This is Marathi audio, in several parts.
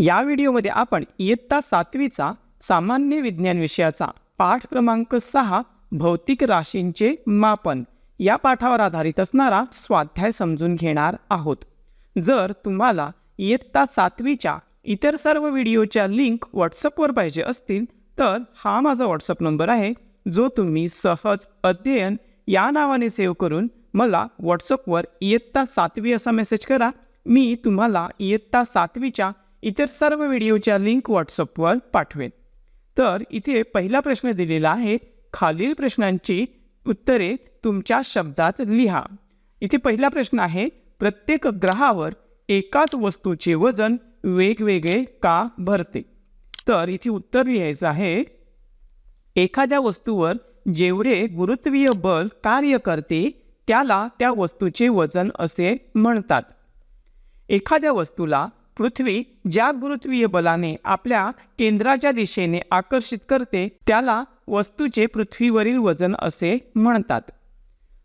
या व्हिडिओमध्ये आपण इयत्ता सातवीचा सामान्य विज्ञान विषयाचा पाठ क्रमांक सहा भौतिक राशींचे मापन या पाठावर आधारित असणारा स्वाध्याय समजून घेणार आहोत. जर तुम्हाला इयत्ता सातवीच्या इतर सर्व व्हिडिओच्या लिंक व्हॉट्सअपवर पाहिजे असतील तर हा माझा व्हॉट्सअप नंबर आहे जो तुम्ही सहज अध्ययन या नावाने सेव्ह करून मला व्हॉट्सअपवर इयत्ता सातवी असा मेसेज करा. मी तुम्हाला इयत्ता सातवीच्या इतर सर्व व्हिडिओच्या लिंक व्हॉट्सअपवर पाठवेन. तर इथे पहिला प्रश्न दिलेला आहे खालील प्रश्नांची उत्तरे तुमच्या शब्दात लिहा. इथे पहिला प्रश्न आहे प्रत्येक ग्रहावर एकाच वस्तूचे वजन वेगवेगळे का भरते? तर इथे उत्तर लिहायचं आहे एखाद्या वस्तूवर जेवढे गुरुत्वीय बल कार्य करते त्याला त्या वस्तूचे वजन असे म्हणतात. एखाद्या वस्तूला पृथ्वी ज्या गुरुत्वीय बलाने आपल्या केंद्राच्या दिशेने आकर्षित करते त्याला वस्तूचे पृथ्वीवरील वजन असे म्हणतात.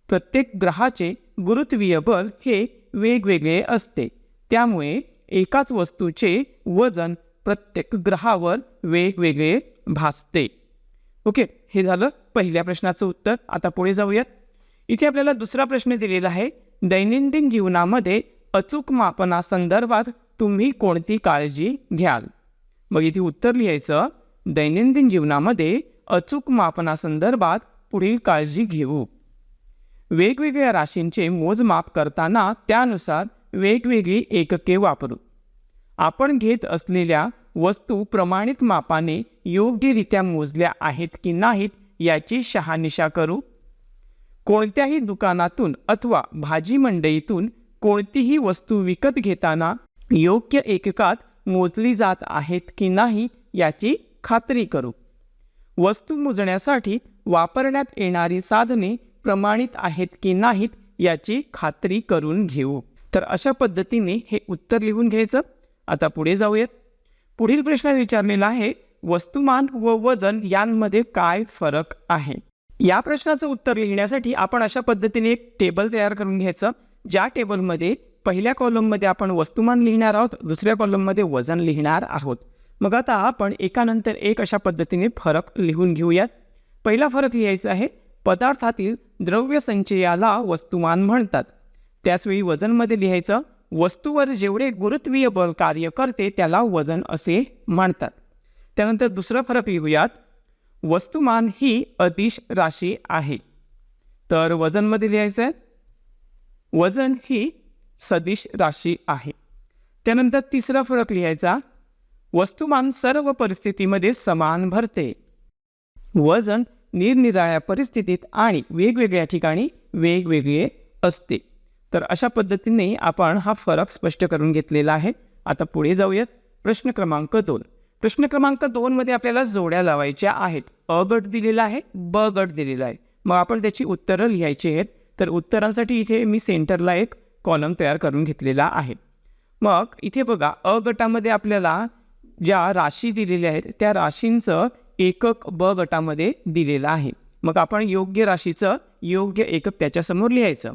प्रत्येक ग्रहाचे गुरुत्वीय बल हे वेगवेगळे असते. त्यामुळे एकाच वस्तूचे वजन प्रत्येक ग्रहावर वेगवेगळे भासते. ओके हे झालं पहिल्या प्रश्नाचं उत्तर. आता पुढे जाऊयात. इथे आपल्याला दुसरा प्रश्न दिलेला आहे. दैनंदिन जीवनामध्ये अचूक मापनासंदर्भात तुम्ही कोणती काळजी घ्याल? मग इथे उत्तर लिहायचं दैनंदिन जीवनामध्ये अचूक मापनासंदर्भात पुढील काळजी घेऊ. वेगवेगळ्या राशींचे मोजमाप करताना त्यानुसार वेगवेगळी एकके वापरू. आपण घेत असलेल्या वस्तू प्रमाणित मापाने योग्यरित्या मोजल्या आहेत की नाहीत याची शहानिशा करू. कोणत्याही दुकानातून अथवा भाजी मंडईतून कोणतीही वस्तू विकत घेताना योग्य एककात मोजली जात आहेत की नाही याची खात्री करू. वस्तू मोजण्यासाठी वापरण्यात येणारी साधने प्रमाणित आहेत की नाहीत याची खात्री करून घेऊ. तर अशा पद्धतीने हे उत्तर लिहून घ्यायचं. आता पुढे जाऊयात. पुढील प्रश्न विचारलेला आहे वस्तुमान व वजन यांमध्ये काय फरक आहे? या प्रश्नाचं उत्तर लिहिण्यासाठी आपण अशा पद्धतीने एक टेबल तयार करून घ्यायचं. ज्या टेबलमध्ये पहिल्या कॉलममध्ये आपण वस्तुमान लिहिणार आहोत दुसऱ्या कॉलममध्ये वजन लिहिणार आहोत. मग आता आपण एकानंतर एक अशा पद्धतीने फरक लिहून घेऊयात. पहिला फरक लिहायचा आहे पदार्थातील द्रव्य संचयाला वस्तुमान म्हणतात. त्याचवेळी वजनमध्ये लिहायचं वस्तूवर जेवढे गुरुत्वीय बल कार्य करते त्याला वजन असे म्हणतात. त्यानंतर दुसरा फरक लिहूयात वस्तुमान ही अदिश राशी आहे. तर वजनमध्ये लिहायचं आहे वजन ही सदिश राशी आहे. त्यानंतर तिसरा फरक लिहायचा वस्तुमान सर्व परिस्थितीमध्ये समान भरते. वजन निरनिराळ्या परिस्थितीत आणि वेगवेगळ्या ठिकाणी वेगवेगळे असते. तर अशा पद्धतीने आपण हा फरक स्पष्ट करून घेतलेला आहे. आता पुढे जाऊयात. प्रश्न क्रमांक दोन. प्रश्न क्रमांक दोनमध्ये आपल्याला जोड्या लावायच्या आहेत. अ गट दिलेला आहे ब गट दिलेला आहे. मग आपण त्याची उत्तरं लिहायची आहेत. तर उत्तरांसाठी इथे मी सेंटरला एक कॉलम तयार करून घेतलेला आहे. मग इथे बघा अ गटामध्ये आपल्याला ज्या राशी दिलेल्या आहेत त्या राशींचं एकक ब गटामध्ये दिलेलं आहे. मग आपण योग्य राशीचं योग्य एकक त्याच्यासमोर लिहायचं.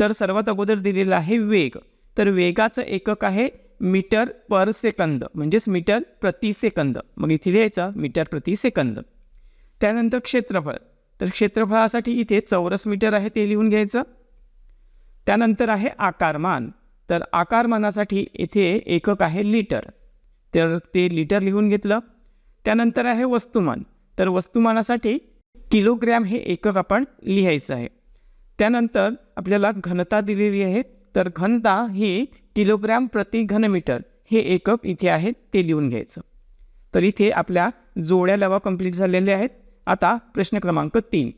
तर सर्वात अगोदर दिलेलं आहे वेग. तर वेगाचं एकक आहे मीटर पर सेकंद म्हणजेच मीटर प्रति सेकंद. मग इथे लिहायचं मीटर प्रति सेकंद. त्यानंतर क्षेत्रफळ. तर क्षेत्रफळासाठी इथे चौरस मीटर आहे ते लिहून घ्यायचं. त्यानंतर आहे आकारमान. तर आकारमानासाठी इथे एकक आहे लिटर. तर ते लिटर लिहून घेतलं. त्यानंतर आहे वस्तुमान. तर वस्तुमानासाठी किलोग्रॅम हे एकक आपण लिहायचं आहे. त्यानंतर आपल्याला घनता दिलेली आहे. तर घनता ही किलोग्रॅम प्रति घनमीटर हे एकक इथे आहे ते लिहून घ्यायचं. तर इथे आपल्या जोड्या लवा कंप्लीट झालेल्या आहेत. आता प्रश्न क्रमांक तीन.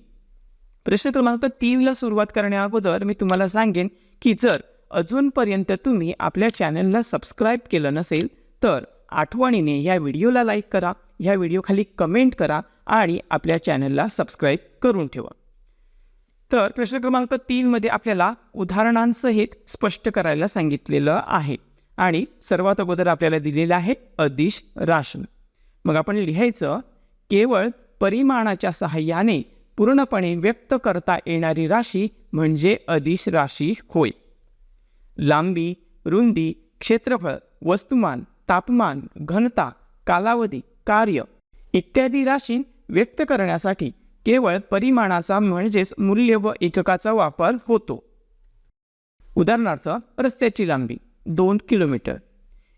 प्रश्न क्रमांक तीनला सुरुवात करण्या अगोदर मी तुम्हाला सांगेन की जर अजूनपर्यंत तुम्ही आपल्या चॅनलला सबस्क्राईब केलं नसेल तर आठवणीने या व्हिडिओला लाईक करा ह्या व्हिडिओखाली कमेंट करा आणि आपल्या चॅनलला सबस्क्राईब करून ठेवा. तर प्रश्न क्रमांक तीनमध्ये आपल्याला उदाहरणांसहित स्पष्ट करायला सांगितलेलं आहे आणि सर्वात अगोदर आपल्याला दिलेलं आहे अदिश राशन. मग आपण लिहायचं केवळ परिमाणाच्या सहाय्याने पूर्णपणे व्यक्त करता येणारी राशी म्हणजे अदिश राशी होय. लांबी रुंदी क्षेत्रफळ वस्तुमान तापमान घनता कालावधी कार्य इत्यादी राशी व्यक्त करण्यासाठी केवळ परिमाणाचा म्हणजेच मूल्य व एककाचा वापर होतो. उदाहरणार्थ रस्त्याची लांबी दोन किलोमीटर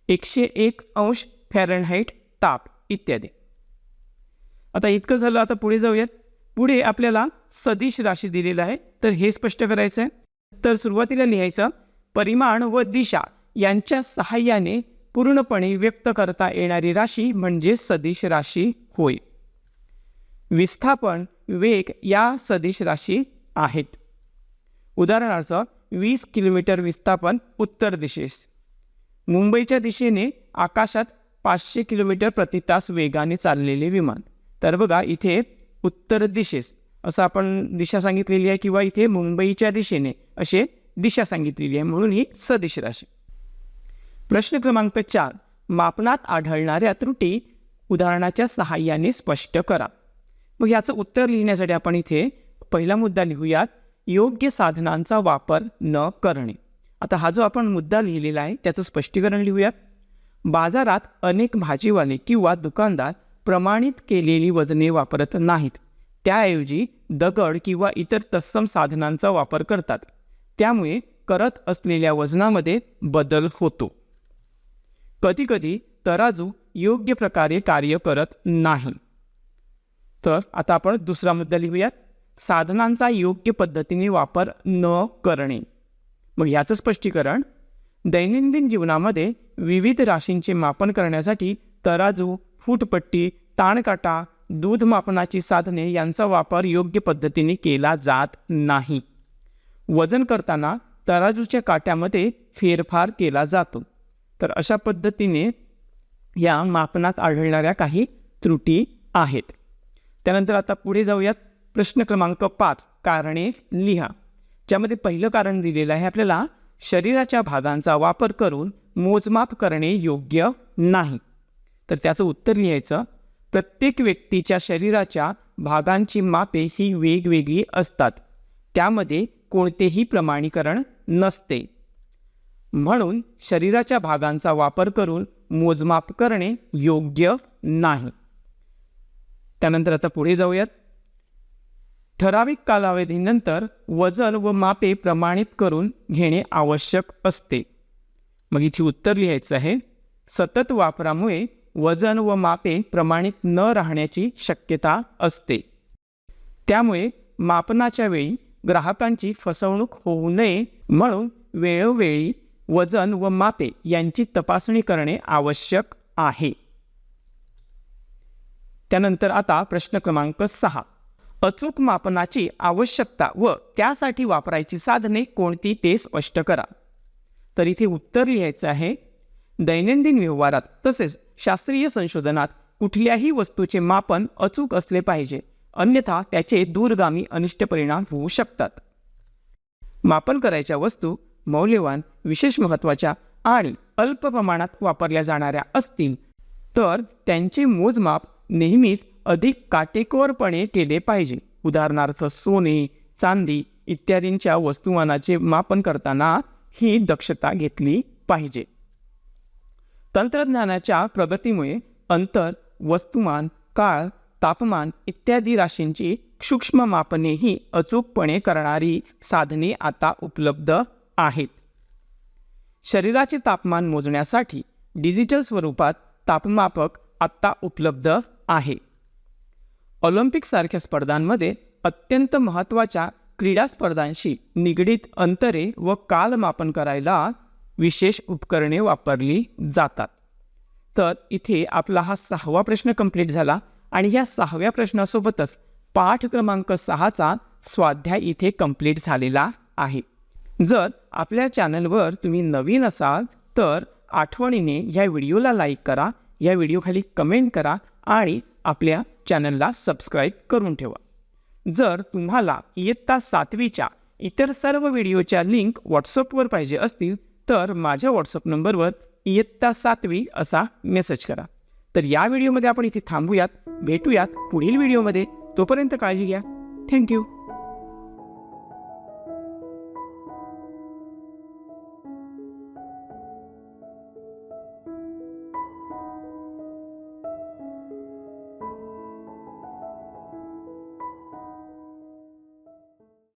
एकशे एक अंश फॅरनहाईट ताप इत्यादी. आता इतकं झालं आता पुढे जाऊयात. पुढे आपल्याला सदिश राशी दिलेलं आहे. तर हे स्पष्ट करायचं आहे. तर सुरुवातीला लिहायचं परिमाण व दिशा यांच्या सहाय्याने पूर्णपणे व्यक्त करता येणारी राशी म्हणजे सदिश राशी होय. विस्थापन वेग या सदिश राशी आहेत. उदाहरणार्थ वीस किलोमीटर विस्थापन उत्तर दिशेस. मुंबईच्या दिशेने आकाशात पाचशे किलोमीटर प्रति तास वेगाने चाललेले विमान. तर बघा इथे उत्तर दिशेस. असं आपण दिशा सांगितलेली आहे किंवा इथे मुंबईच्या दिशेने असे दिशा सांगितलेली आहे म्हणून ही सदिश राशी. प्रश्न क्रमांक चार. मापनात आढळणाऱ्या त्रुटी उदाहरणाच्या सहाय्याने स्पष्ट करा. मग याचं उत्तर लिहिण्यासाठी आपण इथे पहिला मुद्दा लिहूयात. योग्य साधनांचा वापर न करणे. आता हा जो आपण मुद्दा लिहिलेला आहे त्याचं स्पष्टीकरण लिहूयात. बाजारात अनेक भाजीवाले किंवा दुकानदार प्रमाणित केलेली वजने वापरत नाहीत. त्याऐवजी दगड किंवा इतर तत्सम साधनांचा वापर करतात. त्यामुळे करत असलेल्या वजनामध्ये बदल होतो. कधीकधी तराजू योग्य प्रकारे कार्य करत नाही. तर आता आपण दुसरा मुद्दा लिहूयात. साधनांचा योग्य पद्धतीने वापर न करणे. मग याचं स्पष्टीकरण दैनंदिन जीवनामध्ये विविध राशींचे मापन करण्यासाठी तराजू फूटपट्टी ताणकाटा दूध मापनाची साधने यांचा वापर योग्य पद्धतीने केला जात नाही. वजन करताना तराजूच्या काट्यामध्ये फेरफार केला जातो. तर अशा पद्धतीने या मापनात आढळणाऱ्या काही त्रुटी आहेत. त्यानंतर आता पुढे जाऊयात. प्रश्न क्रमांक पाच कारणे लिहा. ज्यामध्ये पहिलं कारण दिलेलं आहे आपल्याला शरीराच्या भागांचा वापर करून मोजमाप करणे योग्य नाही. तर त्याचं उत्तर लिहायचं प्रत्येक व्यक्तीच्या शरीराच्या भागांची मापे ही वेगवेगळी असतात. त्यामध्ये कोणतेही प्रमाणीकरण नसते. म्हणून शरीराच्या भागांचा वापर करून मोजमाप करणे योग्य नाही. त्यानंतर आता पुढे जाऊयात. ठराविक कालावधीनंतर वजन व मापे प्रमाणित करून घेणे आवश्यक असते. मग इथे उत्तर लिहायचं आहे सतत वापरामुळे वजन व मापे प्रमाणित न राहण्याची शक्यता असते. त्यामुळे मापनाच्या वेळी ग्राहकांची फसवणूक होऊ नये म्हणून वेळोवेळी वजन व मापे यांची तपासणी करणे आवश्यक आहे. त्यानंतर आता प्रश्न क्रमांक सहा. अचूक मापनाची आवश्यकता व त्यासाठी वापरायची साधने कोणती ते स्पष्ट करा. तर इथे उत्तर लिहायचं आहे दैनंदिन व्यवहारात तसेच शास्त्रीय संशोधनात कुठल्याही वस्तूचे मापन अचूक असले पाहिजे. अन्यथा त्याचे दूरगामी अनिष्ट परिणाम होऊ शकतात. मापन करायच्या वस्तू मौल्यवान विशेष महत्त्वाच्या आणि अल्प प्रमाणात वापरल्या जाणाऱ्या असतील तर त्यांचे मोजमाप नेहमीच अधिक काटेकोरपणे केले पाहिजे. उदाहरणार्थ सोने चांदी इत्यादींच्या वस्तुमानाचे मापन करताना ही दक्षता घेतली पाहिजे. तंत्रज्ञानाच्या प्रगतीमुळे अंतर वस्तुमान काळ तापमान इत्यादी राशींची सूक्ष्म मापनेही अचूकपणे करणारी साधने आता उपलब्ध आहेत. शरीराचे तापमान मोजण्यासाठी डिजिटल स्वरूपात तापमापक आत्ता उपलब्ध आहे. ऑलिम्पिकसारख्या स्पर्धांमध्ये अत्यंत महत्त्वाच्या क्रीडा स्पर्धांशी निगडीत अंतरे व कालमापन करायला विशेष उपकरणे वापरली जातात. तर इथे आपला हा सहावा प्रश्न कंप्लीट झाला आणि या सहाव्या प्रश्नासोबतच पाठ क्रमांक सहाचा स्वाध्याय इथे कंप्लीट झालेला आहे. जर आपल्या चॅनलवर तुम्ही नवीन असाल तर आठवणीने ह्या व्हिडिओला लाईक करा या व्हिडिओखाली कमेंट करा आणि आपल्या चॅनलला सबस्क्राईब करून ठेवा. जर तुम्हाला इयत्ता सातवीच्या इतर सर्व व्हिडिओच्या लिंक व्हॉट्सअपवर पाहिजे असतील तर माझ्या व्हॉट्सअप नंबरवर इयत्ता सातवी असा मेसेज करा. तर या व्हिडिओमध्ये आपण इथे थांबूयात भेटूयात पुढील व्हिडिओमध्ये. तोपर्यंत काळजी घ्या. थँक्यू